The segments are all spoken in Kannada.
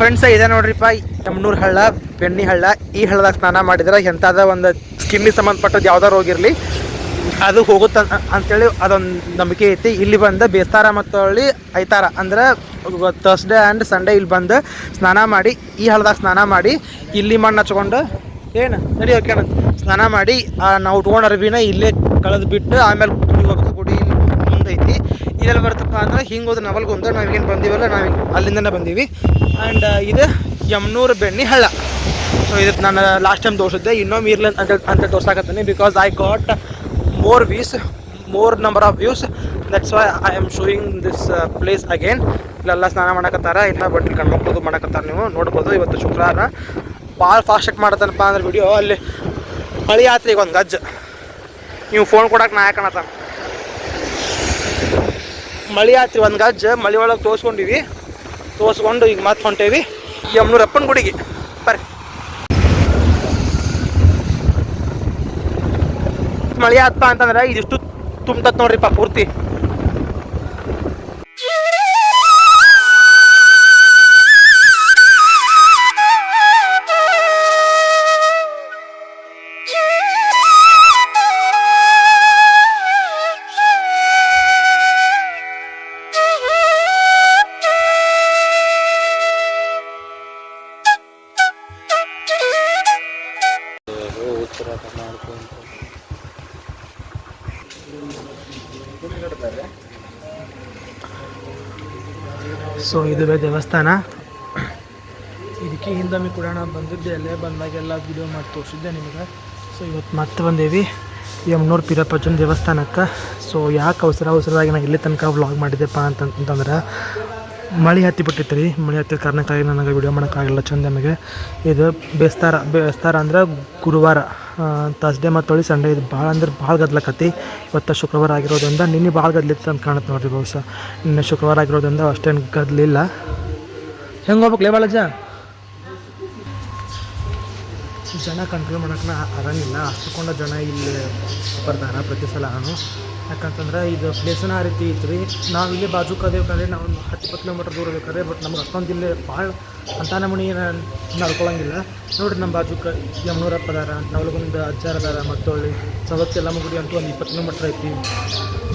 ಫ್ರೆಂಡ್ಸ್ ಇದೆ ನೋಡ್ರಿಪ್ಪ ಯಮನೂರು ಹಳ್ಳ ಬೆಣ್ಣಿ ಹಳ್ಳ, ಈ ಹಳ್ಳದಾಗ ಸ್ನಾನ ಮಾಡಿದ್ರೆ ಎಂಥದ ಒಂದು ಸ್ಕಿನ್ನಿಗೆ ಸಂಬಂಧಪಟ್ಟದ್ದು ಯಾವ್ದಾರು ಹೋಗಿರಲಿ ಅದು ಹೋಗುತ್ತ ಅಂತೇಳಿ ಅದೊಂದು ನಂಬಿಕೆ ಐತಿ. ಇಲ್ಲಿ ಬಂದು ಬೇಸ್ತಾರ ಮತ್ತು ಹೊಳ್ಳಿ ಐತಾರ. ಅಂದ್ರೆ ತರ್ಸ್ಡೇ ಆ್ಯಂಡ್ ಸಂಡೇ ಇಲ್ಲಿ ಬಂದು ಸ್ನಾನ ಮಾಡಿ, ಈ ಹಳ್ಳದಾಗ ಸ್ನಾನ ಮಾಡಿ, ಇಲ್ಲಿ ಮಣ್ಣು ಹಚ್ಕೊಂಡು, ಏನು? ನಡಿ ಓಕೆ ಸ್ನಾನ ಮಾಡಿ ನಾವು ಉಟ್ಕೊಂಡು ಅರ್ಬಿನ ಇಲ್ಲೇ ಕಳೆದು ಬಿಟ್ಟು ಆಮೇಲೆ ಗುಡಿ ಹೋಗ್ಬೇಕು ಗುಡಿ ಮುಂದೆ ಐತಿ ಇದೆಲ್ಲ ಬರ್ತಪ್ಪ ಅಂದ್ರೆ ಹಿಂಗೆ ಹೋದ್ರೆ ನವಲ್ಗುಂದ ನಾವೇನು ಬಂದೀವಲ್ಲ, ನಾವು ಅಲ್ಲಿಂದನೇ ಬಂದೀವಿ. ಆ್ಯಂಡ್ ಇದು ಯಮ್ನೂರು ಬೆಣ್ಣಿ ಹಳ್ಳ. ಸೊ ಇದಕ್ಕೆ ನಾನು ಲಾಸ್ಟ್ ಟೈಮ್ ತೋರಿಸಿದ್ದೆ. ಇನ್ನೊಮ್ಮೆ ಇರ್ಲಿ ಅಂತ ಅಂತ ತೋರ್ಸಾಕತ್ತೀನಿ because I got more views more number of views that's why I am showing this place again ಇಲ್ಲೆಲ್ಲ ಸ್ನಾನ ಮಾಡಕತ್ತಾರ ಇಲ್ಲ ಬಟ್ ಗಂಡ್ಮಕ್ಳದು ಮಾಡಕತ್ತಾರ ನೀವು ನೋಡ್ಬೋದು ಇವತ್ತು ಶುಕ್ರವಾರ. ಭಾಳ ಫಾಸ್ಟಾಗಿ ಮಾಡತ್ತನಪ್ಪ ಅಂದ್ರೆ ವಿಡಿಯೋ ಅಲ್ಲಿ ಹಳಿ ಈಗ ಒಂದು ಗಜ್ಜ. ನೀವು ಫೋನ್ ಕೊಡಕ್ಕೆ ನಾ ಯಾಕಣತ್ತ ಮಳೆ ಆತ್ರಿ ಒಂದು ಗಜ್ಜ ಮಳೆ ಒಳಗೆ ತೋರಿಸ್ಕೊಂಡಿವಿ. ತೋರಿಸ್ಕೊಂಡು ಈಗ ಮತ್ತೆ ಹೊಂಟೇವಿ. ಯಮ್ನೂರಪ್ಪನ ಗುಡಿಗೆ. ಬರ್ರಿ. ಮಳೆ ಆತ್ಪ ಅಂತಂದ್ರೆ ಇದಿಷ್ಟು ತುಂಬತ್ ನೋಡ್ರಿಪ್ಪ ಪೂರ್ತಿ. ಸೊ ಇದುವೇ ದೇವಸ್ಥಾನ. ಇದಕ್ಕೆ ಹಿಂದೊಮ್ಮೆ ಕೂಡ ನಾವು ಬಂದಿದ್ದೆ, ಅಲ್ಲೇ ಬಂದಾಗೆಲ್ಲ ವಿಡಿಯೋ ಮಾಡಿ ತೋರಿಸಿದ್ದೆ ನಿಮಗೆ. ಸೊ, ಇವತ್ತು ಮತ್ತೆ ಬಂದೇವಿ. ಯಮ್ನೂರು ಪೀರಪ್ಪಜ್ಜನ ದೇವಸ್ಥಾನಕ್ಕೆ. ಸೊ, ಯಾಕೆ ಅವಸರ, ಅವಸರವಾಗಿ ನಾನು ಇಲ್ಲಿ ತನಕ ವ್ಲಾಗ್ ಮಾಡಿದ್ದೆಪ್ಪ ಅಂತಂತಂದ್ರೆ ಮಳೆ ಹತ್ತಿ ಬಿಟ್ಟಿತ್ತು ರೀ ಮಳೆ ಹತ್ತಿದ ಕಾರಣಕ್ಕಾಗಿ ನನಗೆ ವಿಡಿಯೋ ಮಾಡೋಕ್ಕಾಗಲ್ಲ ಚಂದ ನಮಗೆ ಇದು ಬೇಸ್ತಾರ ಬೇಸ್ತಾರ ಅಂದ್ರೆ ಗುರುವಾರ ತರ್ಸ್ಡೇ ಮತ್ತು ಹೊಳಿ ಸಂಡೇ ಇದು ಭಾಳ ಅಂದ್ರೆ ಭಾಳ ಗದ್ಲಕತ್ತಿ ಇವತ್ತು ಶುಕ್ರವಾರ ಆಗಿರೋದ್ರಿಂದ ನಿನ್ನೆ ಭಾಳ ಗದ್ಲಿತ್ತು ಅಂತ ಕಾಣುತ್ತೆ ನೋಡ್ರಿ ಬಹುಶಃ. ನಿನ್ನೆ ಶುಕ್ರವಾರ ಆಗಿರೋದ್ರಿಂದ ಅಷ್ಟೇನು ಗದ್ಲಿಲ್ಲ ಹೆಂಗೆ ಹೋಗ್ಬೇಕು ಲೇ ಬಾಳಜ್ಜ ಜನ ಕಂಟ್ರೋಲ್ ಮಾಡೋಕೆ ಅರಂಗಿಲ್ಲ ಅಷ್ಟಕೊಂಡ ಜನ ಇಲ್ಲಿ ಬರ್ತಾರೆ ಪ್ರತಿ ಸಲ ನಾನು. ಯಾಕಂತಂದ್ರೆ ಇದು ಪ್ಲೇಸನ ಆ ರೀತಿ ಐತ್ರಿ ನಾವು ಇಲ್ಲಿ ಬಾಜು ಕದೇಬೇಕಂದ್ರೆ ನಾವು ಒಂದು ಹತ್ತು ಇಪ್ಪತ್ತು ಕಿಲೋಮೀಟ್ರ್ ದೂರ ಬೇಕಾದ್ರೆ ಬಟ್ ನಮ್ಗೆ ಅಷ್ಟೊಂದು ಇಲ್ಲಿ ಭಾಳ ಅಂತ ನಮೂನಿ ನಡ್ಕೊಳಂಗಿಲ್ಲ. ನೋಡಿರಿ ನಮ್ಮ ಬಾಜುಕ ಯಮನೂರಪ್ಪ ಅದಾರ, ನವಲಗುಂದ ಅಜ್ಜಾರ ಅದಾರ ಮತ್ತೊಳ್ಳಿ ಎಲ್ಲ ಗುಡಿ ಅಂತೂ ಒಂದು ಇಪ್ಪತ್ತು ಕಿಲೋಮೀಟ್ರ್ ಐತಿ.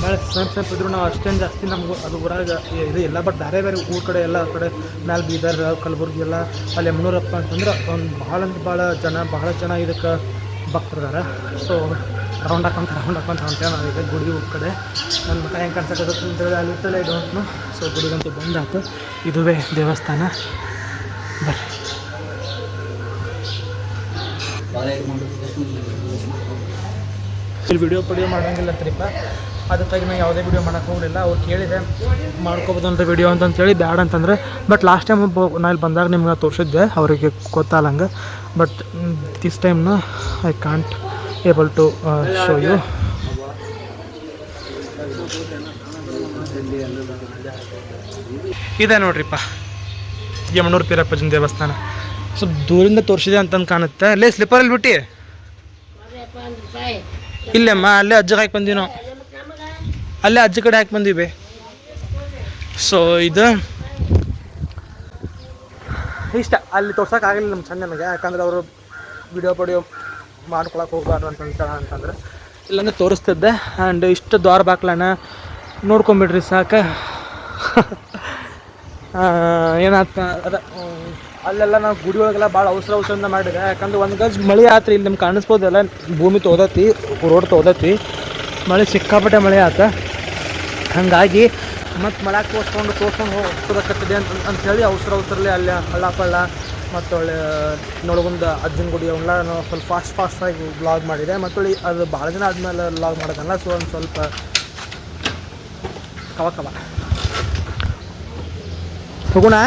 ಭಾಳ ಸಣ್ಣ ಸಣ್ಣ ಇದ್ರು ನಾವು ಅಷ್ಟೇನು ಜಾಸ್ತಿ ನಮ್ಗೆ ಅದು ಊರಾಗ ಇದು ಎಲ್ಲ ಬಟ್ ಬೇರೆ ಬೇರೆ ಊರ ಕಡೆ ಎಲ್ಲ ಕಡೆ ಮ್ಯಾಲ ಬೀದರ್, ಕಲಬುರ್ಗಿ ಎಲ್ಲ, ಅಲ್ಲಿ ಯಮನೂರಪ್ಪ ಅಂತಂದ್ರೆ ಒಂದು ಭಾಳ ಅಂದ್ರೆ ಭಾಳ ಜನ ಭಾಳ ಜನ ಇದಕ್ಕೆ ಭಕ್ತರಿದಾರ ಸೊ ರೌಂಡ್ ಹಾಕೊಂತ ರೌಂಡ್ ಹಾಕೊಂತ ಹೊಂಟೇವೆ ನಾವೀಗ ಗುಡಿ ಊರ ಕಡೆ ನನ್ನ ಮಠ ಹೆಂಗೆ ಅಲ್ಲಿ ಅಂತೇಳಿ ಅಲ್ಲಿತ್ತಲ್ಲ ಡೋಂಟ್ನು ಸೊ ಗುಡಿಗಂತೂ ಬಂದಾಯ್ತು ಇದುವೇ ದೇವಸ್ಥಾನ. ಬರ್ರಿ. ಇಲ್ಲಿ ವಿಡಿಯೋ ಪಡಿಯೋ ಮಾಡೋಂಗಿಲ್ಲ ಅಂತ್ರಿಪ್ಪ. ಅದಕ್ಕಾಗಿ ನಾನು ಯಾವುದೇ ವಿಡಿಯೋ ಮಾಡೋಕೆ ಹೋಗಲಿಲ್ಲ. ಅವ್ರು ಕೇಳಿದೆ ಮಾಡ್ಕೋಬೋದಂತ ವಿಡಿಯೋ ಅಂತಂತೇಳಿ ಬ್ಯಾಡ ಅಂತಂದ್ರೆ. ಬಟ್ ಲಾಸ್ಟ್ ಟೈಮ್ ನಾ ಇಲ್ಲಿ ಬಂದಾಗ ನಿಮ್ಗೆ ತೋರಿಸಿದ್ದೆ. ಅವರಿಗೆ ಗೊತ್ತಾಗಲಂಗೆ ಬಟ್ ದಿಸ್ ಟೈಮ್ನ I can't able to show you ಇದೆ ನೋಡ್ರಿಪ್ಪ. ಯಮನೂರು ಪೀರಪ್ಪಜನ ದೇವಸ್ಥಾನ. ಸ್ವಲ್ಪ ದೂರಿಂದ ತೋರಿಸಿದೆ ಅಂತಂದು ಕಾಣುತ್ತೆ. ಅಲ್ಲೇ ಸ್ಲಿಪ್ಪರಲ್ಲಿ ಬಿಟ್ಟು ಇಲ್ಲಮ್ಮ ಅಲ್ಲೇ ಅಜ್ಜಗೆ ಹಾಕಿ ಬಂದೀವಿ ನಾವು. ಅಲ್ಲೇ ಅಜ್ಜ ಕಡೆ ಹಾಕಿ ಬಂದಿವೆ ಸೊ ಇದು ಇಷ್ಟ, ಅಲ್ಲಿ ತೋರ್ಸೋಕ್ಕಾಗಲಿಲ್ಲ ನಮ್ಮ ಚೆಂದ ನಮಗೆ. ಯಾಕಂದ್ರೆ ಅವರು ವಿಡಿಯೋ ಪಡಿಯೋ ಮಾಡ್ಕೊಳಕ್ಕೆ ಹೋಗ್ಬಾರ್ದು ಅಂತ ಅಂತಂದ್ರೆ. ಇಲ್ಲಾಂದ್ರೆ ತೋರಿಸ್ತಿದ್ದೆ. ಆ್ಯಂಡ್ ಇಷ್ಟು ದ್ವಾರ ಬಾಕ್ಲನ ನೋಡ್ಕೊಂಬಿಡ್ರಿ ಸಾಕು. ಏನಾಯ್ತು ಅದ ಅಲ್ಲೆಲ್ಲ ನಾವು ಗುಡಿ ಒಳಗೆಲ್ಲ ಭಾಳ ಅವಸರ ಅವಸರದಿಂದ ಮಾಡಿದೆ. ಯಾಕಂದ್ರೆ ಒಂದು ಗಜ್ ಮಳೆ ಆತ್ರಿ, ಇಲ್ಲಿ ನಿಮ್ಗೆ ಕಾಣಿಸ್ಬೋದಲ್ಲ, ಭೂಮಿ ತೋದತಿ, ರೋಡ್ ತೋದತಿ. ಮಳೆ ಸಿಕ್ಕಾಪಟ್ಟೆ ಮಳೆ ಆತ. ಹಾಗಾಗಿ ಮತ್ತು ಮಳೆ ತೋರಿಸ್ಕೊಂಡು, ತೋರ್ಸ್ಕೊಂಡು ಹೋಗ್ತದಕ್ಕತ್ತಿದೆ ಅಂತ ಅಂಥೇಳಿ ಅವಸರ ಅವಸರಲ್ಲಿ ಅಲ್ಲಿ ಹಳ್ಳ ಪಳ್ಳ ಮತ್ತು ಒಳ್ಳೆ ನೊಳಗುಂದ ಅಜ್ಜನ ಗುಡಿ ಅವನ್ನೆಲ್ಲ ನಾನು ಸ್ವಲ್ಪ ಫಾಸ್ಟ್ ಫಾಸ್ಟಾಗಿ ಬ್ಲಾಗ್ ಮಾಡಿದೆ. ಮತ್ತು ಒಳ್ಳೆ ಅದು ಭಾಳ ದಿನ ಆದಮೇಲೆ ಲಾಗ್ ಮಾಡೋದಲ್ಲ ಸೊ ಒಂದು ಸ್ವಲ್ಪ ಕವ ಕವ ಹೋಗೋಣ